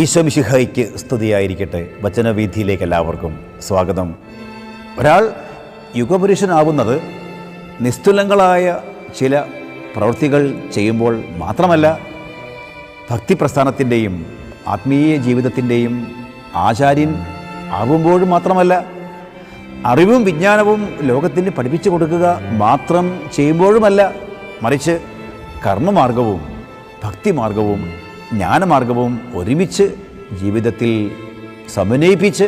ഈശോ മിശിഹായിക്ക് സ്തുതിയായിരിക്കട്ടെ. വചനവീഥിയിലേക്ക് എല്ലാവർക്കും സ്വാഗതം. ഒരാൾ യുഗപുരുഷനാവുന്നത് നിസ്തുലങ്ങളായ ചില പ്രവൃത്തികൾ ചെയ്യുമ്പോൾ മാത്രമല്ല ഭക്തി പ്രസ്ഥാനത്തിന്റെയും ആത്മീയ ജീവിതത്തിന്റെയും ആചാര്യൻ ആകുമ്പോഴും മാത്രമല്ല അറിവും വിജ്ഞാനവും ലോകത്തിന് പഠിപ്പിച്ചു കൊടുക്കുക മാത്രം ചെയ്യുമ്പോഴുമല്ല മറിച്ച് കർമ്മമാർഗവും ഭക്തിമാർഗവും ജ്ഞാനമാർഗവും ഒരുമിച്ച് ജീവിതത്തിൽ സമന്വയിപ്പിച്ച്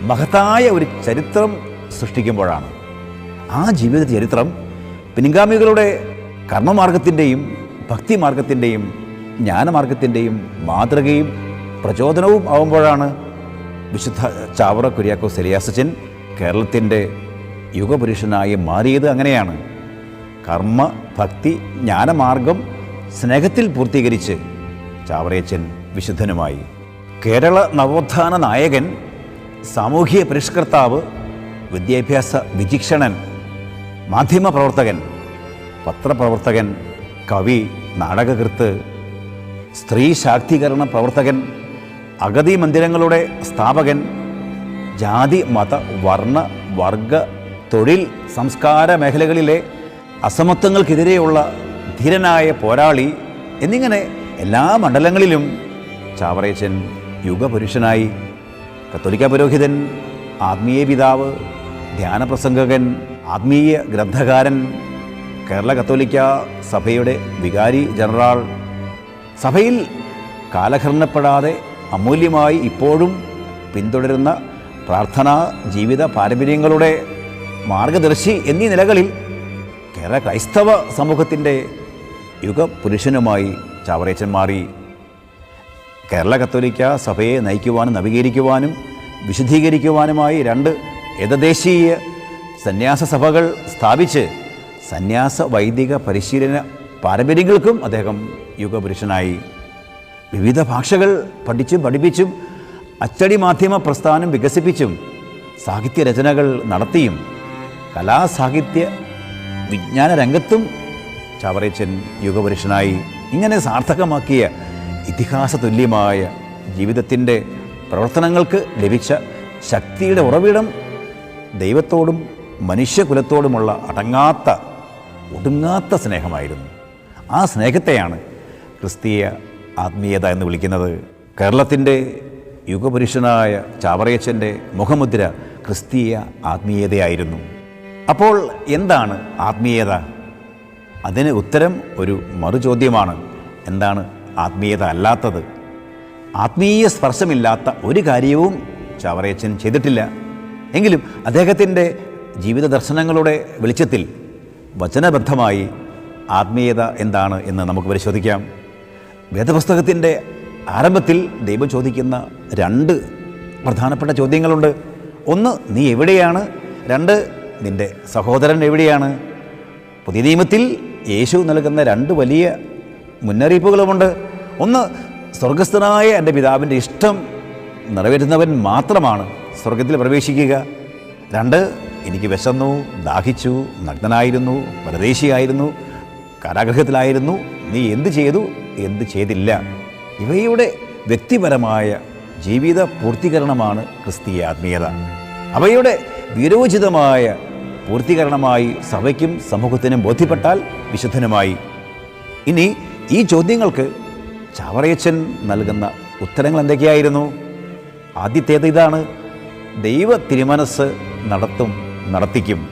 മഹത്തായ ഒരു ചരിത്രം സൃഷ്ടിക്കുമ്പോഴാണ്. ആ ജീവിത ചരിത്രം പിൻഗാമികളുടെ കർമ്മമാർഗത്തിന്റെയും ഭക്തിമാർഗത്തിന്റെയും ജ്ഞാനമാർഗത്തിന്റെയും മാതൃകയും പ്രചോദനവും ആവുമ്പോഴാണ് വിശുദ്ധ ചാവറ കുര്യാക്കോ സെലിയാസച്ചൻ കേരളത്തിന്റെ യുഗപുരുഷനായി മാറിയത്. അങ്ങനെയാണ് കർമ്മ ഭക്തി ജ്ഞാനമാർഗം സ്നേഹത്തിൽ പൂർത്തീകരിച്ച് ചാവറയച്ചൻ വിശുദ്ധനുമായി. കേരള നവോത്ഥാന നായകൻ സാമൂഹിക പരിഷ്കർത്താവ് വിദ്യാഭ്യാസ വിചിക്ഷണൻ മാധ്യമപ്രവർത്തകൻ പത്രപ്രവർത്തകൻ കവി നാടകകൃത്ത് സ്ത്രീ ശാക്തീകരണ പ്രവർത്തകൻ അഗതി മന്ദിരങ്ങളുടെ സ്ഥാപകൻ ജാതി മത വർണ വർഗ തൊഴിൽ സംസ്കാര മേഖലകളിലെ അസമത്വങ്ങൾക്കെതിരെയുള്ള ധീരനായ പോരാളി എന്നിങ്ങനെ എല്ലാ മണ്ഡലങ്ങളിലും ചാവറേച്ചൻ യുഗപുരുഷനായി കത്തോലിക്ക പുരോഹിതൻ ആത്മീയ പിതാവ് ധ്യാനപ്രസംഗകൻ ആത്മീയ ഗ്രന്ഥകാരൻ കേരള കത്തോലിക്ക സഭയുടെ വികാരി ജനറൽ. സഭയിൽ കാലഹരണപ്പെടാതെ അമൂല്യമായി ഇപ്പോഴും പിന്തുടരുന്ന പ്രാർത്ഥനാ ജീവിത പാരമ്പര്യങ്ങളുടെ മാർഗദർശി എന്നീ നിലകളിൽ കേരള ക്രൈസ്തവ സമൂഹത്തിന്റെ യുഗപുരുഷനുമായി ചാവറേച്ചൻ മാറി കേരള കത്തോലിക്ക സഭയെ നയിക്കുവാനും നവീകരിക്കുവാനും വിശുദ്ധീകരിക്കുവാനുമായി രണ്ട് ഏകദേശീയ സന്യാസ സഭകൾ സ്ഥാപിച്ച് സന്യാസ വൈദിക പരിശീലന പാരമ്പര്യങ്ങൾക്കും അദ്ദേഹം യുഗപുരുഷനായി. വിവിധ ഭാഷകൾ പഠിച്ചും പഠിപ്പിച്ചും അച്ചടി മാധ്യമ പ്രസ്ഥാനം വികസിപ്പിച്ചും സാഹിത്യ രചനകൾ നടത്തിയും കലാസാഹിത്യ വിജ്ഞാന രംഗത്തും ചാവറേച്ചൻ യുഗപുരുഷനായി. ഇങ്ങനെ സാർത്ഥകമാക്കിയ ഇതിഹാസ തുല്യമായ ജീവിതത്തിന്റെ പ്രവർത്തനങ്ങൾക്ക് ലഭിച്ച ശക്തിയുടെ ഉറവിടം ദൈവത്തോടും മനുഷ്യകുലത്തോടുമുള്ള അടങ്ങാത്ത ഒടുങ്ങാത്ത സ്നേഹമായിരുന്നു. ആ സ്നേഹത്തെയാണ് ക്രിസ്തീയ ആത്മീയത എന്ന് വിളിക്കുന്നത്. കേരളത്തിന്റെ യുഗപുരുഷനായ ചാവറയച്ചന്റെ മുഖമുദ്ര ക്രിസ്തീയ ആത്മീയതയായിരുന്നു. അപ്പോൾ എന്താണ് ആത്മീയത? അതിന് ഉത്തരം ഒരു മറുചോദ്യമാണ്. എന്താണ് ആത്മീയത അല്ലാത്തത്? ആത്മീയ സ്പർശമില്ലാത്ത ഒരു കാര്യവും ചാവറയച്ചൻ ചെയ്തിട്ടില്ല. എങ്കിലും അദ്ദേഹത്തിന്റെ ജീവിത ദർശനങ്ങളുടെ വെളിച്ചത്തിൽ വചനബദ്ധമായി ആത്മീയത എന്താണ് എന്ന് നമുക്ക് പരിശോധിക്കാം. വേദപുസ്തകത്തിന്റെ ആരംഭത്തിൽ ദൈവം ചോദിക്കുന്ന രണ്ട് പ്രധാനപ്പെട്ട ചോദ്യങ്ങളുണ്ട്. ഒന്ന് നീ എവിടെയാണ്? രണ്ട് നിന്റെ സഹോദരൻ എവിടെയാണ്? പുതിയ നിയമത്തിൽ യേശു നൽകുന്ന രണ്ട് വലിയ മുന്നറിയിപ്പുകളുമുണ്ട്. ഒന്ന് സ്വർഗസ്ഥനായ എന്റെ പിതാവിന്റെ ഇഷ്ടം നിറവേറ്റുന്നവൻ മാത്രമാണ് സ്വർഗത്തിൽ പ്രവേശിക്കുക. രണ്ട് എനിക്ക് വിശന്നു ദാഹിച്ചു നഗ്നനായിരുന്നു പരദേശിയായിരുന്നു കാരാഗ്രഹത്തിലായിരുന്നു. നീ എന്ത് ചെയ്തു? എന്ത് ചെയ്തില്ല. ഇവയുടെ വ്യക്തിപരമായ ജീവിത പൂർത്തീകരണമാണ് ക്രിസ്തീയ ആത്മീയത. അവയുടെ വീരോചിതമായ പൂർത്തീകരണമായി സഭയ്ക്കും സമൂഹത്തിനും ബോധ്യപ്പെട്ടാൽ വിശുദ്ധനുമായി. ഇനി ഈ ചോദ്യങ്ങൾക്ക് ചാവറയച്ചൻ നൽകുന്ന ഉത്തരങ്ങൾ എന്തൊക്കെയായിരുന്നു? ആദ്യത്തേത് ഇതാണ്. ദൈവ തിരുമനസ് നടത്തും നടത്തിക്കും.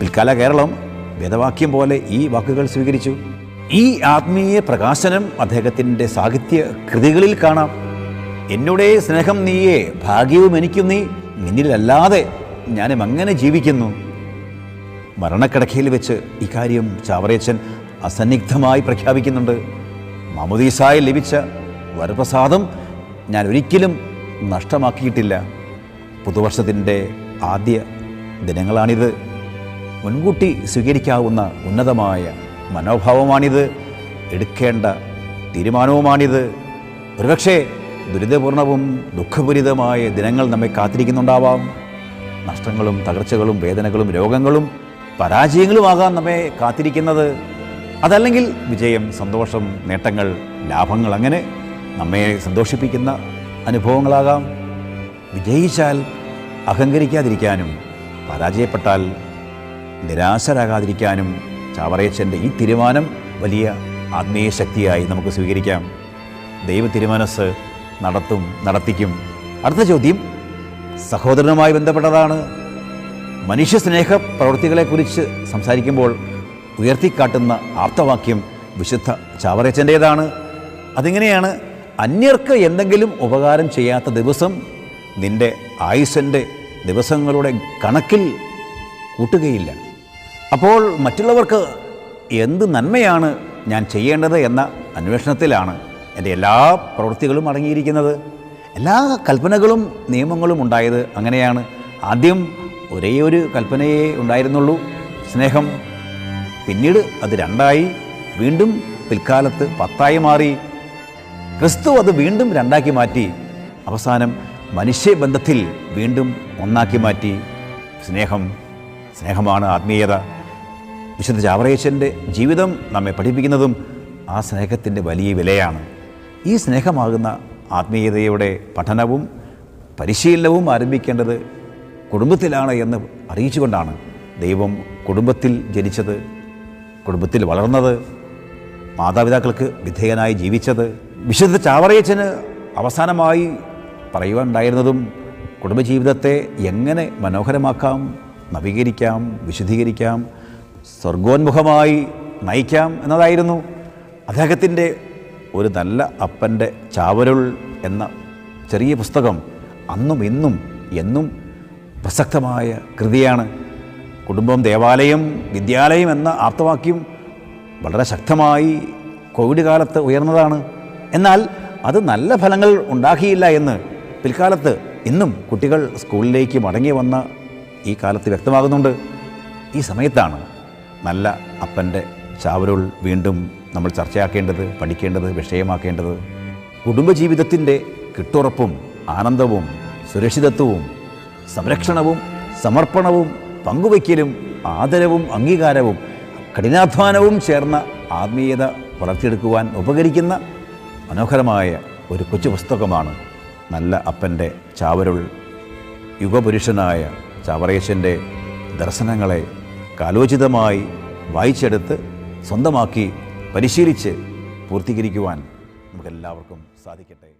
പിൽക്കാല കേരളം വേദവാക്യം പോലെ ഈ വാക്കുകൾ സ്വീകരിച്ചു. ഈ ആത്മീയ പ്രകാശനം അദ്ദേഹത്തിന്റെ സാഹിത്യ കൃതികളിൽ കാണാം. എന്നോടെ സ്നേഹം നീയേ ഭാഗ്യവും എനിക്കും നീ നിന്നിലല്ലാതെ ഞാനും അങ്ങനെ ജീവിക്കുന്നു. മരണക്കിടക്കയിൽ വെച്ച് ഇക്കാര്യം ചാവറേച്ചൻ അസന്നിഗ്ധമായി പ്രഖ്യാപിക്കുന്നുണ്ട്. മമുദീസായി ലഭിച്ച വരപ്രസാദം ഞാൻ ഒരിക്കലും നഷ്ടമാക്കിയിട്ടില്ല. പുതുവർഷത്തിന്റെ ആദ്യ ദിനങ്ങളാണിത്. മുൻകൂട്ടി സ്വീകരിക്കാവുന്ന ഉന്നതമായ മനോഭാവമാണിത്. എടുക്കേണ്ട തീരുമാനവുമാണിത്. ഒരുപക്ഷേ ദുരിതപൂർണവും ദുഃഖപൂരിതമായ ദിനങ്ങൾ നമ്മെ കാത്തിരിക്കുന്നുണ്ടാവാം. നഷ്ടങ്ങളും തകർച്ചകളും വേദനകളും രോഗങ്ങളും പരാജയങ്ങളുമാകാം നമ്മെ കാത്തിരിക്കുന്നത്. അതല്ലെങ്കിൽ വിജയം സന്തോഷം നേട്ടങ്ങൾ ലാഭങ്ങൾ അങ്ങനെ നമ്മെ സന്തോഷിപ്പിക്കുന്ന അനുഭവങ്ങളാകാം. വിജയിച്ചാൽ അഹങ്കരിക്കാതിരിക്കാനും പരാജയപ്പെട്ടാൽ നിരാശരാകാതിരിക്കാനും ചാവറയച്ചന്റെ ഈ തീരുമാനം വലിയ ആത്മീയ ശക്തിയായി നമുക്ക് സ്വീകരിക്കാം. ദൈവ തിരുമനസ് നടത്തും നടത്തിക്കും. അടുത്ത ചോദ്യം. സഹോദരനുമായി ബന്ധപ്പെട്ടതാണ്. മനുഷ്യ സ്നേഹ പ്രവൃത്തികളെക്കുറിച്ച് സംസാരിക്കുമ്പോൾ ഉയർത്തിക്കാട്ടുന്ന ആപ്തവാക്യം വിശുദ്ധ ചാവറച്ചന്റേതാണ്. അതിങ്ങനെയാണ് അന്യർക്ക് എന്തെങ്കിലും ഉപകാരം ചെയ്യാത്ത ദിവസം നിന്റെ ആയുസന്റെ ദിവസങ്ങളുടെ കണക്കിൽ കൂട്ടുകയില്ല. അപ്പോൾ മറ്റുള്ളവർക്ക് എന്ത് നന്മയാണ് ഞാൻ ചെയ്യേണ്ടത് എന്ന അന്വേഷണത്തിലാണ് എന്റെ എല്ലാ പ്രവൃത്തികളും അടങ്ങിയിരിക്കുന്നത്. എല്ലാ കൽപ്പനകളും നിയമങ്ങളും ഉണ്ടായത് അങ്ങനെയാണ്. ആദ്യം ഒരേ ഒരു കൽപ്പനയെ ഉണ്ടായിരുന്നുള്ളൂ. സ്നേഹം. പിന്നീട് അത് രണ്ടായി. വീണ്ടും പിൽക്കാലത്ത് പത്തായി മാറി. ക്രിസ്തു അത് വീണ്ടും രണ്ടാക്കി മാറ്റി. അവസാനം മനുഷ്യബന്ധത്തിൽ വീണ്ടും ഒന്നാക്കി മാറ്റി. സ്നേഹം. സ്നേഹമാണ് ആത്മീയത. വിശുദ്ധ ചാവറേശന്റെ ജീവിതം നമ്മെ പഠിപ്പിക്കുന്നതും ആ സ്നേഹത്തിന്റെ വലിയ വിലയാണ്. ഈ സ്നേഹമാകുന്ന ആത്മീയതയുടെ പഠനവും പരിശീലനവും ആരംഭിക്കേണ്ടത് കുടുംബത്തിലാണ് എന്ന് അറിയിച്ചുകൊണ്ടാണ് ദൈവം കുടുംബത്തിൽ ജനിച്ചത് കുടുംബത്തിൽ വളർന്നത് മാതാപിതാക്കൾക്ക് വിധേയനായി ജീവിച്ചത്. വിശുദ്ധ ചാവറയച്ചന് അവസാനമായി പറയുവാനുണ്ടായിരുന്നതും കുടുംബജീവിതത്തെ എങ്ങനെ മനോഹരമാക്കാം നവീകരിക്കാം വിശുദ്ധീകരിക്കാം സ്വർഗോന്മുഖമായി നയിക്കാം എന്നതായിരുന്നു അദ്ദേഹത്തിന്റെ ഒരു നല്ല അപ്പന്റെ ചാവരുൾ എന്ന ചെറിയ പുസ്തകം അന്നും ഇന്നും എന്നും പ്രസക്തമായ കൃതിയാണ്. കുടുംബം ദേവാലയം വിദ്യാലയം എന്ന ആപ്തവാക്യം വളരെ ശക്തമായി കോവിഡ് കാലത്ത് ഉയർന്നതാണ്. എന്നാൽ അത് നല്ല ഫലങ്ങൾ ഉണ്ടാക്കിയില്ല എന്ന് പിൽക്കാലത്ത് ഇന്നും കുട്ടികൾ സ്കൂളിലേക്ക് മടങ്ങി വന്ന ഈ കാലത്ത് വ്യക്തമാകുന്നുണ്ട്. ഈ സമയത്താണ് നല്ല അപ്പന്റെ ചാവരുൾ വീണ്ടും നമ്മൾ ചർച്ചയാക്കേണ്ടത് പഠിക്കേണ്ടത് വിഷയമാക്കേണ്ടത്. കുടുംബജീവിതത്തിന്റെ കിട്ടുറപ്പും ആനന്ദവും സുരക്ഷിതത്വവും സംരക്ഷണവും സമർപ്പണവും പങ്കുവയ്ക്കലും ആദരവും അംഗീകാരവും കഠിനാധ്വാനവും ചേർന്ന ആത്മീയത വളർത്തിയെടുക്കുവാൻ ഉപകരിക്കുന്ന മനോഹരമായ ഒരു കൊച്ചു പുസ്തകമാണ് നല്ല അപ്പന്റെ ചാവരുൾ. യുഗപുരുഷനായ ചാവറേശന്റെ ദർശനങ്ങളെ കാലോചിതമായി വായിച്ചെടുത്ത് സ്വന്തമാക്കി പരിശീലിച്ച് പൂർത്തീകരിക്കുവാൻ നമുക്കെല്ലാവർക്കും സാധിക്കട്ടെ.